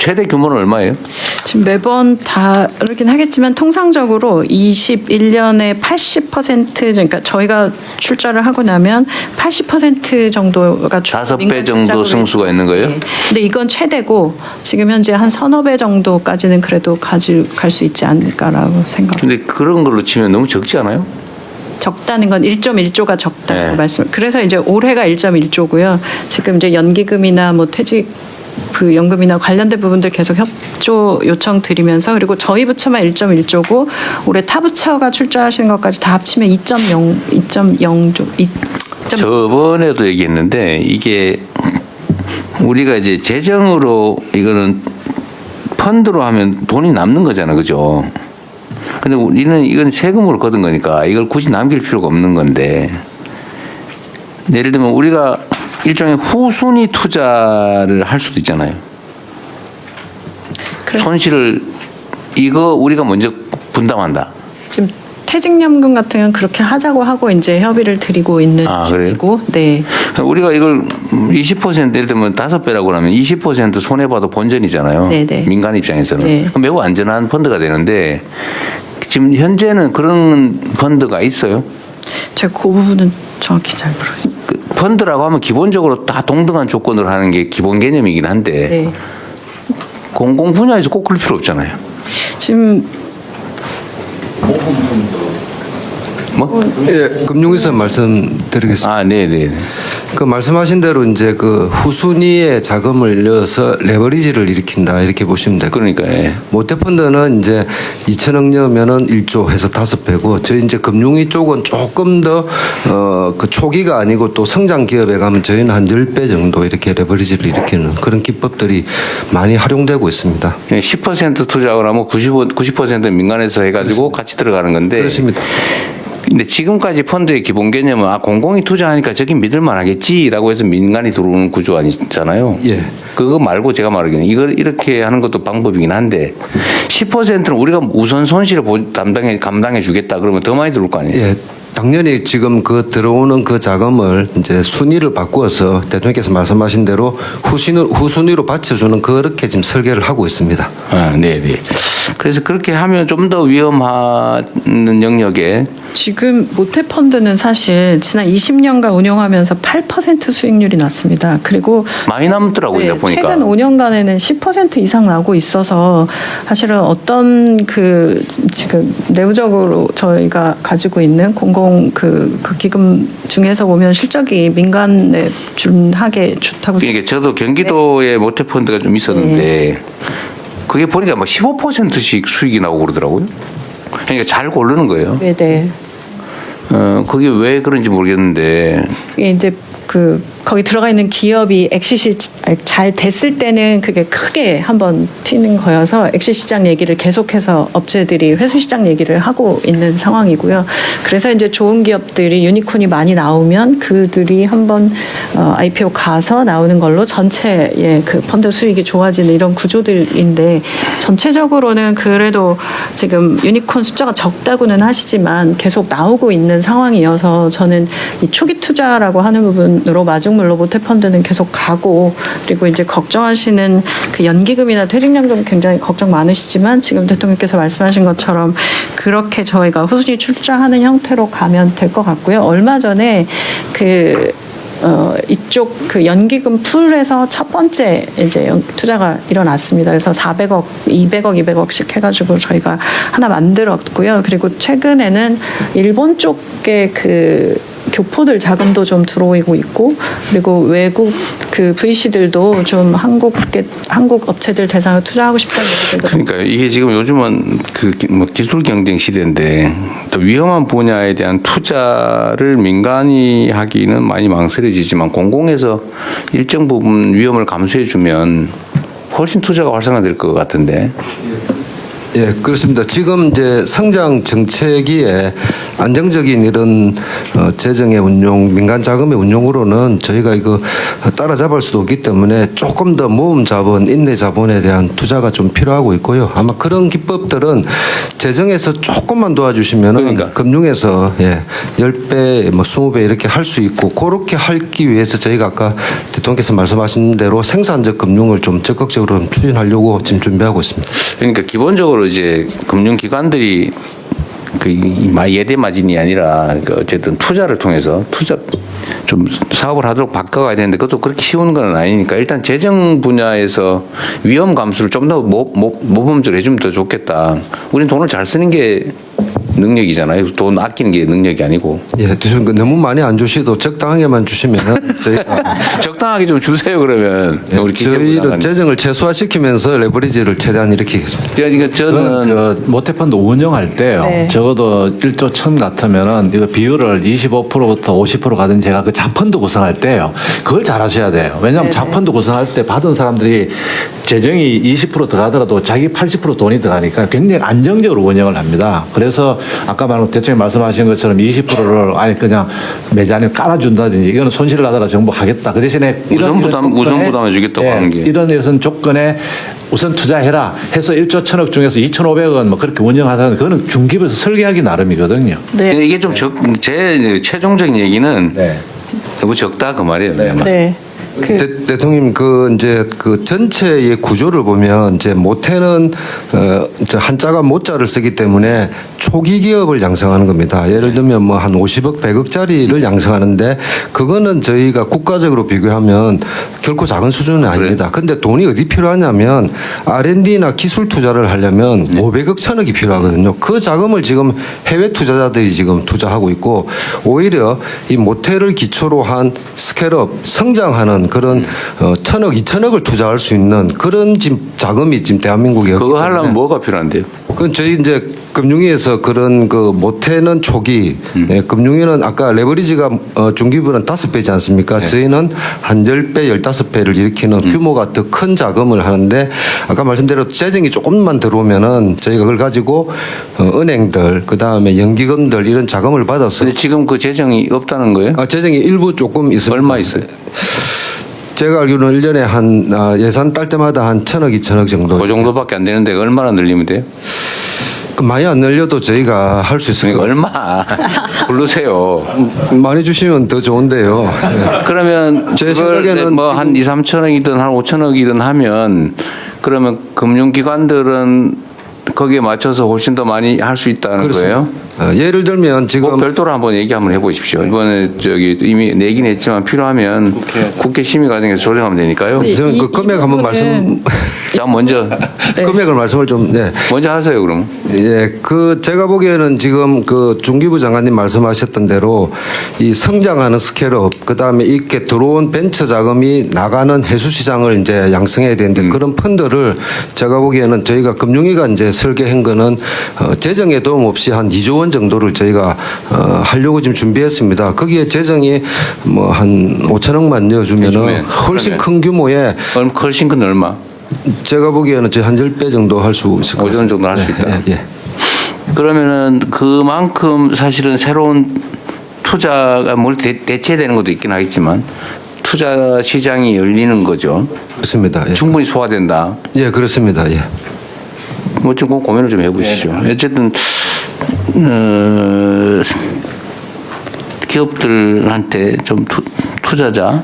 최대 규모는 얼마예요? 지금 매번 다르긴 하겠지만 통상적으로 21년에 80% 그러니까 저희가 출자를 하고 나면 80% 정도가 주- 다섯 배 민간 정도 승수가 있는 거예요? 네. 근데 이건 최대고 지금 현재 한 서너 배 정도까지는 그래도 가져갈 수 있지 않을까라고 생각. 근데 그런 걸로 치면 너무 적지 않아요? 적다는 건 1.1조가 적다고 네. 말씀. 그래서 이제 올해가 1.1조고요. 지금 이제 연기금이나 뭐 퇴직 그 연금이나 관련된 부분들 계속 협조 요청 드리면서 그리고 저희 부처만 1.1조고 올해 타 부처가 출자하시는 것까지 다 합치면 2.0 2.0조 2. 저번에도 얘기했는데 이게 우리가 이제 재정으로 이거는 펀드로 하면 돈이 남는 거잖아, 그죠? 근데 우리는 이건 세금으로 거둔 거니까 이걸 굳이 남길 필요가 없는 건데 예를 들면 우리가 일종의 후순위 투자를 할 수도 있잖아요. 그래. 손실을 이거 우리가 먼저 분담한다. 지금 퇴직연금 같은 경우는 그렇게 하자고 하고 이제 협의를 드리고 있는 아, 그래요? 중이고 네. 우리가 이걸 20% 예를 들면 다섯 배라고 하면 20% 손해 봐도 본전이잖아요. 네네. 민간 입장에서는 네. 그럼 매우 안전한 펀드가 되는데 지금 현재는 그런 펀드가 있어요. 제가 그 부분은 정확히 잘 모르겠어요. 그 펀드라고 하면 기본적으로 다 동등한 조건으로 하는 게 기본 개념이긴 한데 네. 공공 분야에서 꼭 그럴 필요 없잖아요. 지금 뭐? 예, 금융위서 말씀드리겠습니다. 아, 네, 네. 그 말씀하신 대로 이제 그 후순위에 자금을 넣어서 레버리지를 일으킨다 이렇게 보시면 되고. 그러니까 예. 모태펀드는 이제 2천억 넣으면은 1조 해서 다섯 배고 저희 이제 금융위 쪽은 조금 더어그 초기가 아니고 또 성장 기업에 가면 저희는 한 10배 정도 이렇게 레버리지를 일으키는 그런 기법들이 많이 활용되고 있습니다. 10% 투자하고 나면 95, 90% 민간에서 해가지고 같이 들어가는 건데 그렇습니다. 근데 지금까지 펀드의 기본 개념은 아 공공이 투자하니까 저긴 믿을만 하겠지라고 해서 민간이 들어오는 구조 아니잖아요. 예. 그거 말고 제가 말하기는 이걸 이렇게 하는 것도 방법이긴 한데 10%는 우리가 우선 손실을 보- 담당해 감당해 주겠다 그러면 더 많이 들어올 거 아니에요. 예. 당연히 지금 그 들어오는 그 자금을 이제 순위를 바꾸어서 대통령께서 말씀하신 대로 후순위, 후순위로 받쳐주는 그렇게 지금 설계를 하고 있습니다. 아, 네, 네. 그래서 그렇게 하면 좀 더 위험한 영역에 지금 모태펀드는 사실 지난 20년간 운영하면서 8% 수익률이 났습니다. 그리고 많이 남더라고요, 내가 보니까. 네, 최근 5년간에는 10% 이상 나고 있어서 사실은 어떤 그 지금 내부적으로 저희가 가지고 있는 공공 그, 그 기금 중에서 보면 실적이 민간에 준하게 좋다고 이게 저도 경기도에 모태펀드가 좀 있었는데 그게 보니까 막 15%씩 수익이 나오고 그러더라고요. 그러니까 잘 고르는 거예요. 네, 네. 어, 그게 왜 그런지 모르겠는데 이게 이제 그 거기 들어가 있는 기업이 엑시시 잘 됐을 때는 그게 크게 한번 튀는 거여서 엑시 시장 얘기를 계속해서 업체들이 회수 시장 얘기를 하고 있는 상황이고요. 그래서 이제 좋은 기업들이 유니콘이 많이 나오면 그들이 한번 어, IPO 가서 나오는 걸로 전체의 그 펀드 수익이 좋아지는 이런 구조들인데 전체적으로는 그래도 지금 유니콘 숫자가 적다고는 하시지만 계속 나오고 있는 상황이어서 저는 이 초기 투자라고 하는 부분으로 마중 물로 모태펀드는 계속 가고 그리고 이제 걱정하시는 그 연기금이나 퇴직연금 굉장히 걱정 많으시지만 지금 대통령께서 말씀하신 것처럼 그렇게 저희가 후순위 출자하는 형태로 가면 될 것 같고요. 얼마 전에 그 어, 이쪽 그 연기금 풀에서 첫 번째 이제 연- 투자가 일어났습니다. 그래서 400억, 200억, 200억씩 해가지고 저희가 하나 만들었고요. 그리고 최근에는 일본 쪽에 그 교포들 자금도 좀 들어오고 있고 그리고 외국 그 VC들도 좀 한국에 한국 업체들 대상으로 투자하고 싶다는 얘기들도 그러니까 이게 지금 요즘은 그 뭐 기술 경쟁 시대인데 또 위험한 분야에 대한 투자를 민간이 하기는 많이 망설여지지만 공공에서 일정 부분 위험을 감수해 주면 훨씬 투자가 활성화될 것 같은데 예, 그렇습니다. 지금 이제 성장 정책위에 안정적인 이런 어, 재정의 운용, 민간 자금의 운용으로는 저희가 이거 따라잡을 수도 없기 때문에 조금 더 모험 자본, 인내 자본에 대한 투자가 좀 필요하고 있고요. 아마 그런 기법들은 재정에서 조금만 도와주시면 은 그러니까. 금융에서 예, 10배, 뭐 20배 이렇게 할 수 있고 그렇게 하기 위해서 저희가 아까 대통령께서 말씀하신 대로 생산적 금융을 좀 적극적으로 좀 추진하려고 지금 준비하고 있습니다. 그러니까 기본적으로 이제 금융기관들이 그 예대 마진이 아니라 그 어쨌든 투자를 통해서 투자 좀 사업을 하도록 바꿔가야 되는데 그것도 그렇게 쉬운 건 아니니까 일단 재정 분야에서 위험 감수를 좀 더 모범적으로 해주면 더 좋겠다. 우리는 돈을 잘 쓰는 게 능력이잖아요. 돈 아끼는 게 능력이 아니고 예, 대통령 그 너무 많이 안 주시도 적당하게만 주시면은 저희가 적당하게 좀 주세요 그러면 우리 기재부 예, 저희는 장관님. 재정을 최소화시키면서 레버리지를 최대한 일으키겠습니다. 그러니까 저는 저는 저 모태펀드 운영할 때요. 네. 적어도 1조 천 같으면은 이거 비율을 25%부터 50% 가든 제가 그 자펀드 구성할 때요. 그걸 잘 하셔야 돼요. 왜냐하면 네네. 자펀드 구성할 때 받은 사람들이 재정이 20% 들어가더라도 자기 80% 돈이 들어가니까 굉장히 안정적으로 운영을 합니다. 그래서 아까 말한 대통령 말씀하신 것처럼 20%를 아예 그냥 매장에 깔아준다든지 이거는 손실 나더라 정부 하겠다. 그 대신에 우선 부담- 우선 조건에 부담해 주겠다고 예, 하는 게. 이런 이런 조건에 우선 투자해라 해서 1조 천억 중에서 2,500원 뭐 그렇게 운영하다는 그거는 중기부에서 설계하기 나름이거든요. 네. 이게 좀 적, 제 최종적인 얘기는 네. 너무 적다 그 말이에요. 네. 네. 그 대, 대통령 그 이제 그 전체의 구조를 보면 이제 모태는 어, 한자가 모자를 쓰기 때문에 초기 기업을 양성하는 겁니다. 예를 들면 뭐 한 50억, 100억짜리를 양성하는데 그거는 저희가 국가적으로 비교하면 결코 작은 수준은 아닙니다. 근데 돈이 어디 필요하냐면 R&D나 기술 투자를 하려면 500억, 1000억이 필요하거든요. 그 자금을 지금 해외 투자자들이 지금 투자하고 있고 오히려 이 모태를 기초로 한 스케일업 성장하는 그런 어, 천억, 이천억을 투자할 수 있는 그런 지금 자금이 지금 대한민국에 없기 그거 때문에 하려면 뭐가 필요한데요? 그건 저희 이제 금융위에서 그런 그 모태는 초기, 예, 금융위는 아까 레버리지가 어, 중기부는 다섯 배지 않습니까? 저희는 한 열 배, 열다섯 배를 일으키는 규모가 더 큰 자금을 하는데 아까 말씀대로 재정이 조금만 들어오면은 저희가 그걸 가지고 어, 은행들, 그 다음에 연기금들 이런 자금을 받아서 근데 지금 그 재정이 없다는 거예요? 아, 재정이 일부 조금 있습니다. 얼마 있어요? 제가 알기로는 1년에 한 아, 예산 딸 때마다 한 천억, 이천억 정도. 그 정도밖에 안 되는데 얼마나 늘리면 돼요? 그 많이 안 늘려도 저희가 할 수 있습니다. 그러니까 얼마 부르세요. 많이 주시면 더 좋은데요. 예. 그러면 제 생각에는 뭐한 2, 3천억이든 한 5천억이든 하면 그러면 금융기관들은 거기에 맞춰서 훨씬 더 많이 할 수 있다는 거예요? 어, 예를 들면 지금 뭐 별도로 한번 얘기 한번 해보십시오. 이번에 저기 이미 내긴 했지만 필요하면 국회, 심의 과정에서 조정하면 되니까요. 이- 저는 그이 금액 한번 말씀 자 먼저 네. 금액을 말씀을 좀 네. 먼저 하세요 그럼. 예, 그 제가 보기에는 지금 그 중기부 장관님 말씀하셨던 대로 이 성장하는 스케일업, 그 다음에 이렇게 들어온 벤처 자금이 나가는 해수 시장을 이제 양성해야 되는데 그런 펀드를 제가 보기에는 저희가 금융위가 이제 설계한 거는 어, 재정에 도움 없이 한 2조 원 정도를 저희가 어, 하려고 지금 준비했습니다. 거기에 재정이 뭐 한 5천억만 넣어주면은 해주면, 훨씬 그러면. 큰 규모의 얼마 훨씬 큰 얼마? 제가 보기에는 저희 한 10배 정도 할 수 있을 것 같습니다. 정도 할 수 있다. 예, 예. 그러면은 그만큼 사실은 새로운 투자가 뭘 대, 대체되는 것도 있긴 하겠지만 투자 시장이 열리는 거죠. 그렇습니다. 예. 충분히 소화된다. 예, 그렇습니다. 예. 뭐 좀 고민을 좀 해보시죠. 어쨌든 어, 기업들한테 좀 투, 투자자,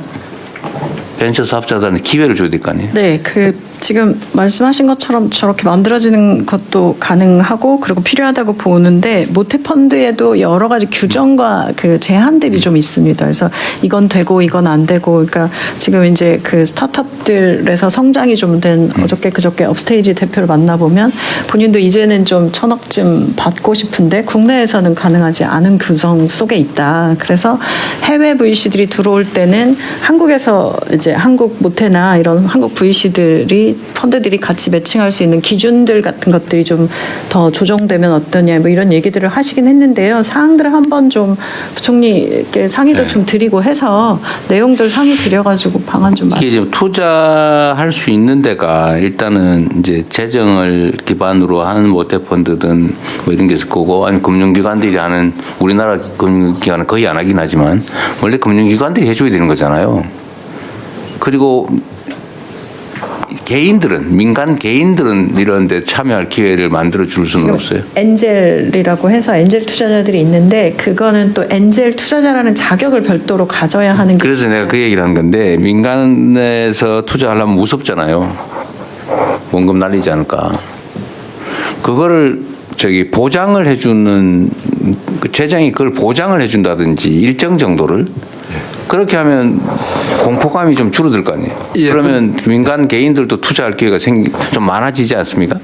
벤처 사업자들한테 기회를 줘야 될 거 아니에요. 네, 그 지금 말씀하신 것처럼 저렇게 만들어지는 것도 가능하고 그리고 필요하다고 보는데 모태 펀드에도 여러 가지 규정과 그 제한들이 좀 있습니다. 그래서 이건 되고 이건 안 되고 그러니까 지금 이제 그 스타트업들에서 성장이 좀 된 어저께 그저께 업스테이지 대표를 만나 보면 본인도 이제는 좀 천억쯤 받고 싶은데 국내에서는 가능하지 않은 규정 속에 있다. 그래서 해외 VC들이 들어올 때는 한국에서 이제 한국 모태나 이런 한국 VC들이 이 펀드들이 같이 매칭할 수 있는 기준들 같은 것들이 좀 더 조정되면 어떠냐 뭐 이런 얘기들을 하시긴 했는데요. 사항들을 한번 좀 부총리께 상의도 네. 좀 드리고 해서 내용들 상의 드려가지고 방안 좀 이게 지금 투자할 수 있는 데가 일단은 이제 재정을 기반으로 하는 모태펀드든 뭐 이런 게 있을 거고 아니 금융기관들이 하는 우리나라 금융기관은 거의 안 하긴 하지만 원래 금융기관들이 해줘야 되는 거잖아요. 그리고 개인들은 민간 개인들은 이런 데 참여할 기회를 만들어 줄 수는 없어요. 엔젤이라고 해서 엔젤 투자자들이 있는데 그거는 또 엔젤 투자자라는 자격을 별도로 가져야 하는 게 그래서 내가 그 얘기를 하는 건데 민간에서 투자하려면 무섭잖아요. 원금 날리지 않을까. 그거를 저기 보장을 해주는 그 재정이 그걸 보장을 해준다든지 일정 정도를 그렇게 하면 공포감이 좀 줄어들 거 아니에요. 예, 그러면 민간 개인들도 투자할 기회가 생기 좀 많아지지 않습니까?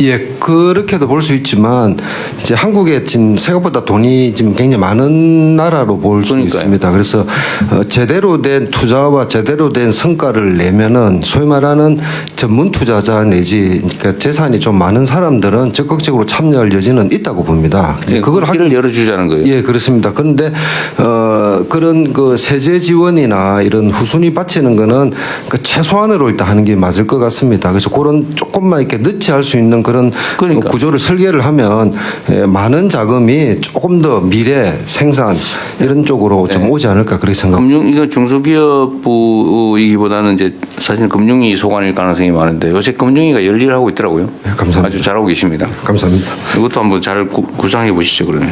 예, 그렇게도 볼 수 있지만 이제 한국에 지금 생각보다 돈이 지금 굉장히 많은 나라로 볼 수. 있습니다. 그래서 어, 제대로 된 투자와 제대로 된 성과를 내면은 소위 말하는 전문 투자자 내지 그러니까 재산이 좀 많은 사람들은 적극적으로 참여할 여지는 있다고 봅니다. 네, 그걸 그 하- 길을 열어주자는 거예요. 예, 그렇습니다. 그런데 어 그런 그 세제 지원이나 이런 후순위 바치는 거는 그 최소한으로 일단 하는 게 맞을 것 같습니다. 그래서 그런 조금만 이렇게 늦게 할 수 있는 그런 그러니까. 구조를 설계를 하면 예, 많은 자금이 조금 더 미래 생산 이런 쪽으로 좀 네. 오지 않을까 그렇게 생각합니다. 금융 이거 중소기업부이기보다는 이제 사실 금융위 소관일 가능성이 많은데 요새 금융위가 열일하고 있더라고요. 네, 감사합니다. 아주 잘하고 계십니다. 감사합니다. 이것도 한번 잘 구, 구상해 보시죠 그러면.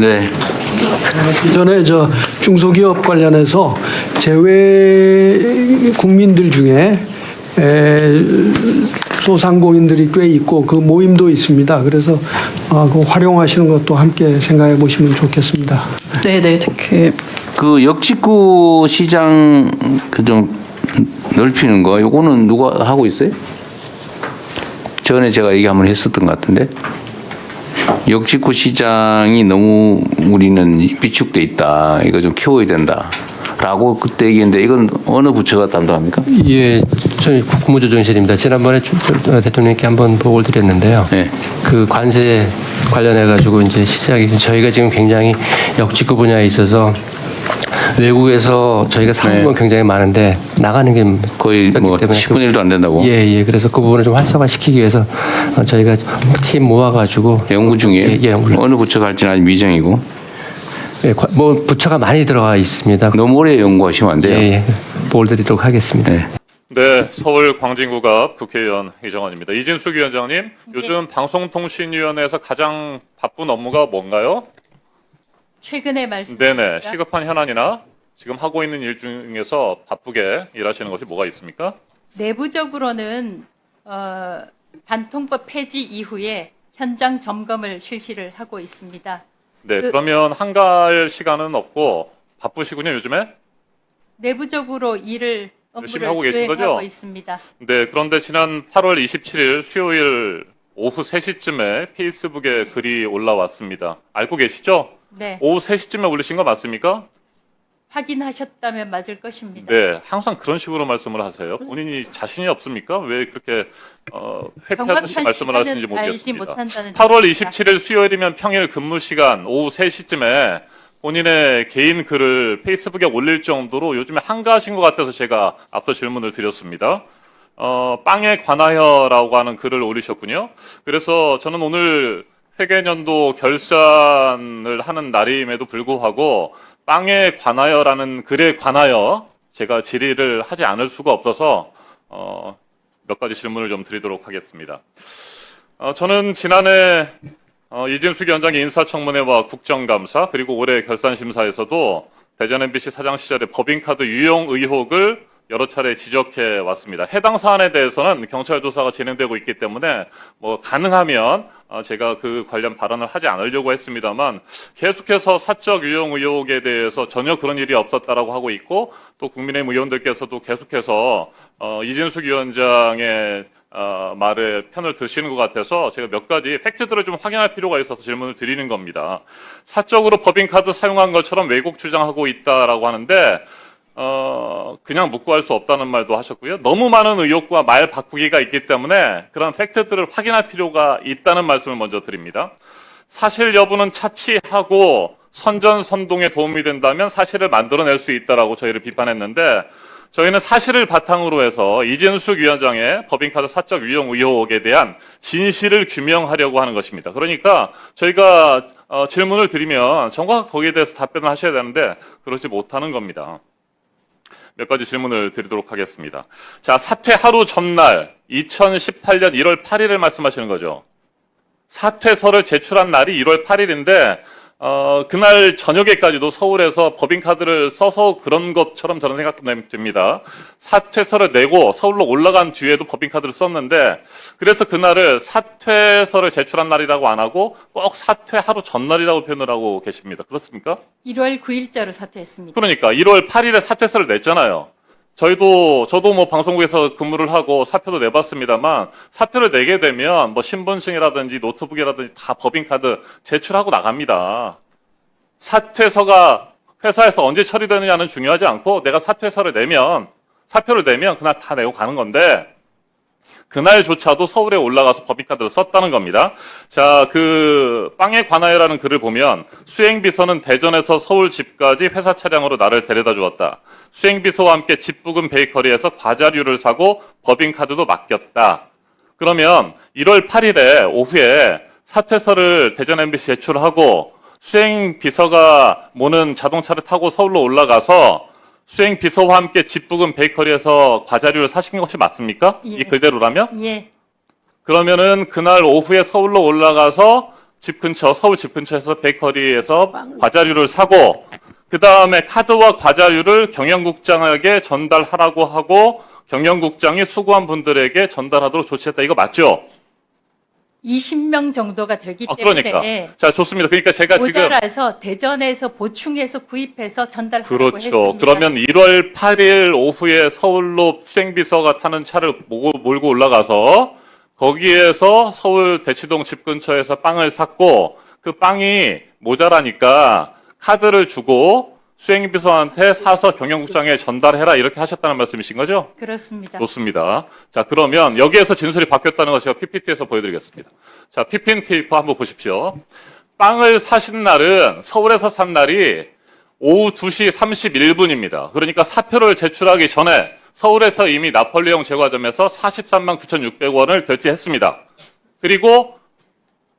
네. 전에 저 중소기업 관련해서 제외 국민들 중에 에, 소상공인들이 꽤 있고 그 모임도 있습니다. 그래서 아, 그 활용하시는 것도 함께 생각해 보시면 좋겠습니다. 네네 그 그 역직구 시장 그 좀 넓히는 거 요거는 누가 하고 있어요? 전에 제가 얘기 한번 했었던 것 같은데 역직구 시장이 너무 우리는 비축돼 있다. 이거 좀 키워야 된다. 라고 그때 얘기했는데 이건 어느 부처가 담당합니까? 예, 저희 국무조정실입니다. 지난번에 주- 어, 대통령께 한번 보고를 드렸는데요. 네. 그 관세 관련해 가지고 이제 시작이 저희가 지금 굉장히 역직구 분야에 있어서 외국에서 저희가 사는 네. 건 굉장히 많은데 나가는 게 거의 뭐 때문에 10분의 1도 안 된다고. 그, 예, 예. 그래서 그 부분을 좀 활성화시키기 위해서 어, 저희가 팀 모아가지고 연구 중이에요. 예, 예, 연구. 어느 부처가 할지는 아직 미정이고. 예, 과- 뭐 부처가 많이 들어가 있습니다. 너무 오래 연구하시면 안 돼요. 예, 예. 보고를 드리도록 하겠습니다. 네. 네, 서울 광진구갑 국회의원 이정환입니다. 이진숙 위원장님, 요즘 방송통신위원회에서 가장 바쁜 업무가 뭔가요? 최근에 말씀 네네, 시급한 현안이나 지금 하고 있는 일 중에서 바쁘게 일하시는 것이 뭐가 있습니까? 내부적으로는 어, 반통법 폐지 이후에 현장 점검을 실시를 하고 있습니다. 네, 그- 그러면 한가할 시간은 없고 바쁘시군요, 요즘에? 내부적으로 일을 열심히 업무를 하고 계신 수행하고 거죠? 있습니다. 네, 그런데 지난 8월 27일 수요일 오후 3시쯤에 페이스북에 글이 올라왔습니다. 알고 계시죠? 네, 오후 3시쯤에 올리신 거 맞습니까? 확인하셨다면 맞을 것입니다. 네, 항상 그런 식으로 말씀을 하세요. 본인이 자신이 없습니까? 왜 그렇게 어, 회피하듯이 정확한 말씀을 하시는지 알지 모르겠습니다. 못한다는 8월 뜻입니다. 27일 수요일이면 평일 근무 시간 오후 3시쯤에 본인의 개인 글을 페이스북에 올릴 정도로 요즘에 한가하신 것 같아서 제가 앞서 질문을 드렸습니다. 어, 빵에 관하여라고 하는 글을 올리셨군요. 그래서 저는 오늘 회계년도 결산을 하는 날임에도 불구하고 빵에 관하여라는 글에 관하여 제가 질의를 하지 않을 수가 없어서 어, 몇 가지 질문을 좀 드리도록 하겠습니다. 어, 저는 지난해 어, 이진숙 위원장의 인사청문회와 국정감사 그리고 올해 결산심사에서도 대전 MBC 사장 시절의 법인카드 유용 의혹을 여러 차례 지적해 왔습니다. 해당 사안에 대해서는 경찰 조사가 진행되고 있기 때문에 뭐 가능하면 어, 제가 그 관련 발언을 하지 않으려고 했습니다만 계속해서 사적 유용 의혹에 대해서 전혀 그런 일이 없었다라고 하고 있고 또 국민의힘 의원들께서도 계속해서 어, 이진숙 위원장의 어, 말에 편을 드시는 것 같아서 제가 몇 가지 팩트들을 좀 확인할 필요가 있어서 질문을 드리는 겁니다. 사적으로 법인카드 사용한 것처럼 왜곡 주장하고 있다라고 하는데 어, 그냥 묵고할 수 없다는 말도 하셨고요. 너무 많은 의혹과 말 바꾸기가 있기 때문에 그런 팩트들을 확인할 필요가 있다는 말씀을 먼저 드립니다. 사실 여부는 차치하고 선전선동에 도움이 된다면 사실을 만들어낼 수 있다라고 저희를 비판했는데 저희는 사실을 바탕으로 해서 이진숙 위원장의 법인카드 사적 위용 의혹에 대한 진실을 규명하려고 하는 것입니다. 그러니까 저희가 어, 질문을 드리면 정확하게 거기에 대해서 답변을 하셔야 되는데 그러지 못하는 겁니다. 몇 가지 질문을 드리도록 하겠습니다. 자, 사퇴 하루 전날 2018년 1월 8일을 말씀하시는 거죠. 사퇴서를 제출한 날이 1월 8일인데 어, 그날 저녁에까지도 서울에서 법인카드를 써서 그런 것처럼 저는 생각됩니다. 사퇴서를 내고 서울로 올라간 뒤에도 법인카드를 썼는데 그래서 그날을 사퇴서를 제출한 날이라고 안 하고 꼭 사퇴 하루 전날이라고 표현을 하고 계십니다. 그렇습니까? 1월 9일자로 사퇴했습니다. 그러니까 1월 8일에 사퇴서를 냈잖아요. 저희도 저도 뭐 방송국에서 근무를 하고 사표도 내봤습니다만 사표를 내게 되면 뭐 신분증이라든지 노트북이라든지 다 법인카드 제출하고 나갑니다. 사퇴서가 회사에서 언제 처리되느냐는 중요하지 않고 내가 사퇴서를 내면 사표를 내면 그날 다 내고 가는 건데 그날조차도 서울에 올라가서 법인카드를 썼다는 겁니다. 자, 그 빵에 관하여라는 글을 보면 수행비서는 대전에서 서울 집까지 회사 차량으로 나를 데려다 주었다. 수행비서와 함께 집 부근 베이커리에서 과자류를 사고 법인카드도 맡겼다. 그러면 1월 8일에 오후에 사퇴서를 대전 MBC 제출하고 수행비서가 모는 자동차를 타고 서울로 올라가서 수행 비서와 함께 집 부근 베이커리에서 과자류를 사신 것이 맞습니까? 예. 이 그대로라면? 예, 그러면은 그날 오후에 서울로 올라가서 집 근처 서울 집 근처에서 베이커리에서 과자류를 사고 그 다음에 카드와 과자류를 경영국장에게 전달하라고 하고 경영국장이 수고한 분들에게 전달하도록 조치했다. 이거 맞죠? 20명 정도가 되기 아, 때문에 그러니까. 자, 좋습니다. 그러니까 제가 지금 모자라서 대전에서 보충해서 구입해서 전달하라고 그렇죠. 했습니다. 그러면 1월 8일 오후에 서울로 수행비서가 타는 차를 모고, 몰고 올라가서 거기에서 서울 대치동 집 근처에서 빵을 샀고 그 빵이 모자라니까 카드를 주고 수행비서한테 사서 경영국장에 전달해라 이렇게 하셨다는 말씀이신 거죠? 그렇습니다. 좋습니다. 자, 그러면 여기에서 진술이 바뀌었다는 거 제가 PPT에서 보여드리겠습니다. 자, PPT 한번 보십시오. 빵을 사신 날은 서울에서 산 날이 오후 2시 31분입니다. 그러니까 사표를 제출하기 전에 서울에서 이미 나폴리옹 제과점에서 43만 9,600원을 결제했습니다. 그리고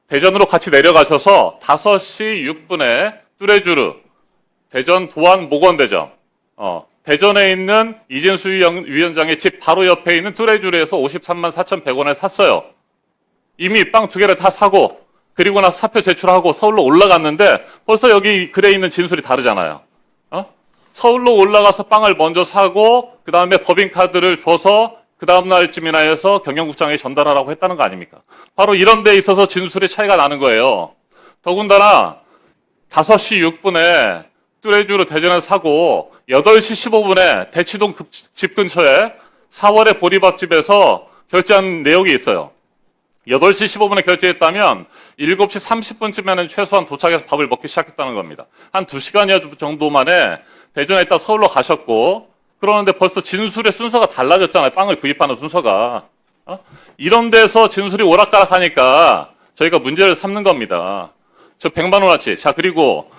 대전으로 같이 내려가셔서 5시 6분에 뚜레쥬르 대전 도안 모건대점 어, 대전에 있는 이진수 위원- 위원장의 집 바로 옆에 있는 뚜레쥬르에서 53만 4,100원에 샀어요. 이미 빵 두 개를 다 사고 그리고 나서 사표 제출하고 서울로 올라갔는데 벌써 여기 글에 있는 진술이 다르잖아요. 어? 서울로 올라가서 빵을 먼저 사고 그 다음에 법인카드를 줘서 그 다음 날쯤이나 해서 경영국장에 전달하라고 했다는 거 아닙니까? 바로 이런 데 있어서 진술의 차이가 나는 거예요. 더군다나 5시 6분에 뚜레쥬르 대전에 사고 8시 15분에 대치동 급- 집 근처에 4월의 보리밥집에서 결제한 내역이 있어요. 8시 15분에 결제했다면 7시 30분쯤에는 최소한 도착해서 밥을 먹기 시작했다는 겁니다. 한 2시간여 정도 만에 대전에 있다 서울로 가셨고 그러는데 벌써 진술의 순서가 달라졌잖아요. 빵을 구입하는 순서가. 어? 이런 데서 진술이 오락가락 하니까 저희가 문제를 삼는 겁니다. 저 100만 원어치. 자, 그리고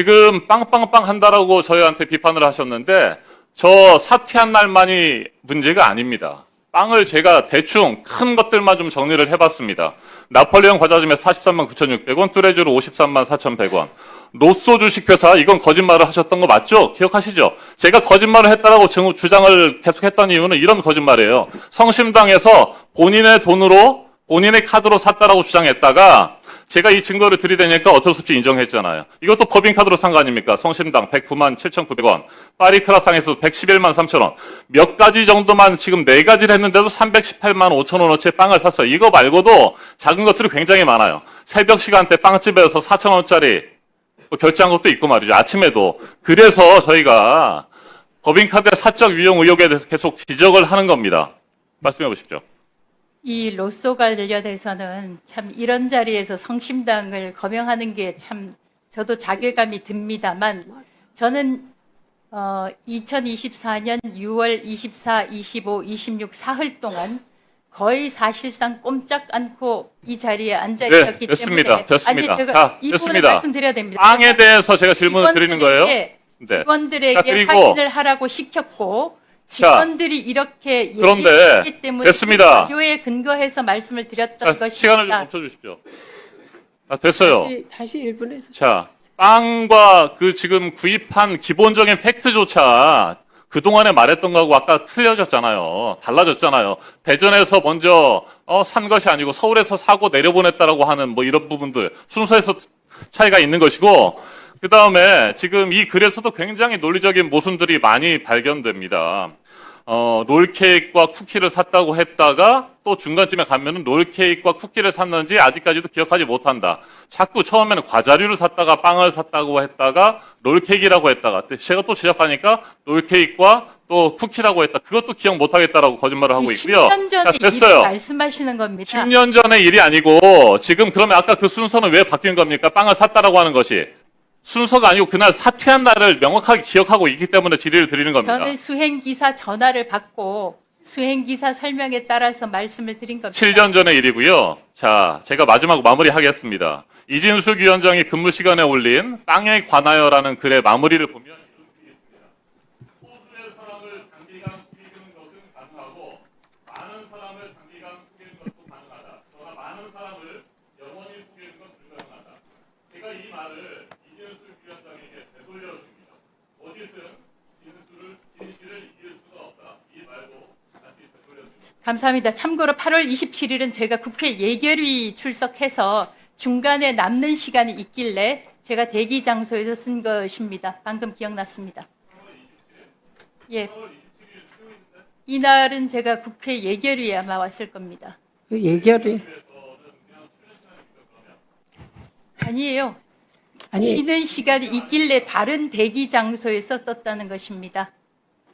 지금 빵빵빵 한다라고 저희한테 비판을 하셨는데 저 사퇴한 날만이 문제가 아닙니다. 빵을 제가 대충 큰 것들만 좀 정리를 해봤습니다. 나폴레옹 과자점에 43만 9,600원, 뚜레쥬르 53만 4,100원. 노소 주식회사 이건 거짓말을 하셨던 거 맞죠? 기억하시죠? 제가 거짓말을 했다라고 증- 주장을 계속했던 이유는 이런 거짓말이에요. 성심당에서 본인의 돈으로 본인의 카드로 샀다라고 주장했다가 제가 이 증거를 들이대니까 어쩔 수 없이 인정했잖아요. 이것도 법인카드로 산 거 아닙니까? 성심당 109만 7,900원, 파리크라상에서 111만 3천원, 몇 가지 정도만 지금 네 가지를 했는데도 318만 5천원어치의 빵을 샀어요. 이거 말고도 작은 것들이 굉장히 많아요. 새벽 시간대 빵집에서 4천원짜리 결제한 것도 있고 말이죠. 아침에도. 그래서 저희가 법인카드의 사적 유용 의혹에 대해서 계속 지적을 하는 겁니다. 말씀해 보십시오. 이 로쏘 관련해서는 참 이런 자리에서 성심당을 거명하는 게 참 저도 자괴감이 듭니다만 저는 어, 2024년 6월 24, 25, 26 사흘 동안 거의 사실상 꼼짝 않고 이 자리에 앉아 네, 있었기 됐습니다. 때문에 됐습니다. 아니 제가 자, 이 부분을. 말씀드려야 됩니다. 빵에 대해서 제가 질문을 드리는 거예요. 네. 직원들에게 확인을 하라고 시켰고 직원들이 이렇게 그런데 얘기했기 때문에 됐습니다. 요에 근거해서 말씀을 드렸던 자, 것입니다. 시간을 좀 멈춰 주십시오. 아, 됐어요. 다시 1분에서 자, 빵과 그 지금 구입한 기본적인 팩트조차 그동안에 말했던 거하고 아까 틀려졌잖아요. 달라졌잖아요. 대전에서 먼저 어, 산 것이 아니고 서울에서 사고 내려보냈다라고 하는 뭐 이런 부분들 순서에서 차이가 있는 것이고 그 다음에 지금 이 글에서도 굉장히 논리적인 모순들이 많이 발견됩니다. 어, 롤케이크와 쿠키를 샀다고 했다가 또 중간쯤에 가면은 롤케이크와 쿠키를 샀는지 아직까지도 기억하지 못한다. 자꾸 처음에는 과자류를 샀다가 빵을 샀다고 했다가 롤케이크라고 했다가 제가 또 지적하니까 롤케이크와 또 쿠키라고 했다. 그것도 기억 못하겠다라고 거짓말을 하고 있고요. 10년 전에 됐어요. 말씀하시는 겁니다. 10년 전의 일이 아니고 지금 그러면 아까 그 순서는 왜 바뀐 겁니까? 빵을 샀다라고 하는 것이 순서가 아니고 그날 사퇴한 날을 명확하게 기억하고 있기 때문에 질의를 드리는 겁니다. 저는 수행기사 전화를 받고 수행기사 설명에 따라서 말씀을 드린 겁니다. 7년 전의 일이고요. 자, 제가 마지막 마무리하겠습니다. 이진숙 위원장이 근무 시간에 올린 빵에 관하여라는 글의 마무리를 보면 이런 글이 있습니다. 소수의 사람을 단기간 속이는 것은 가능하고 많은 사람을 단기간 속이는 것도 가능하다. 그러나 많은 사람을 영원히 속이는 건 불가능하다. 제가 이 말을 이진숙 위원장에게 되돌려줍니다. 거짓은 진술을 진실을 이길 수가 없다. 이 말도 다시 되돌려줍니다. 감사합니다. 참고로 8월 27일은 제가 국회 예결위 출석해서 중간에 남는 시간이 있길래 제가 대기 장소에서 쓴 것입니다. 방금 기억났습니다. 예. 이날은 제가 국회 예결위에 아마 왔을 겁니다. 그 예결이 아니에요. 아니 쉬는 시간이 있길래 다른 대기 장소에서 썼다는 것입니다.